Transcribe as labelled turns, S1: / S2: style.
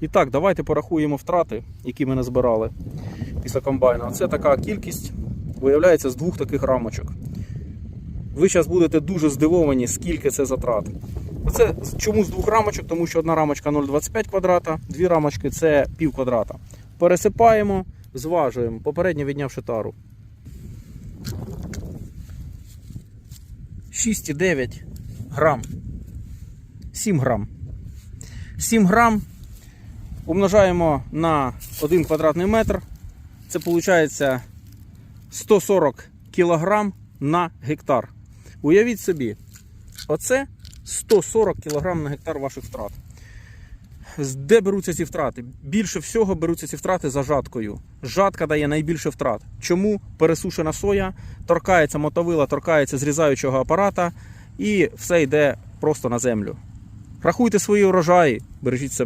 S1: І так, давайте порахуємо втрати, які ми назбирали після комбайна. Це така кількість виявляється з двох таких рамочок. Ви зараз будете дуже здивовані, скільки це затрат. Оце чому з двох рамочок? Тому що одна рамочка 0,25 квадрата, дві рамочки це пів квадрата. Пересипаємо, зважуємо, попередньо віднявши тару. 6,9 грам. 7 грам. 7 грам умножаємо на 1 квадратний метр. Це виходить 140 кілограм на гектар. Уявіть собі, оце 140 кг на гектар ваших втрат. Де беруться ці втрати? Більше всього беруться ці втрати за жаткою. Жатка дає найбільше втрат. Чому пересушена соя, торкається мотовила, торкається зрізаючого апарата, і все йде просто на землю. Рахуйте свої урожаї, бережіть себе.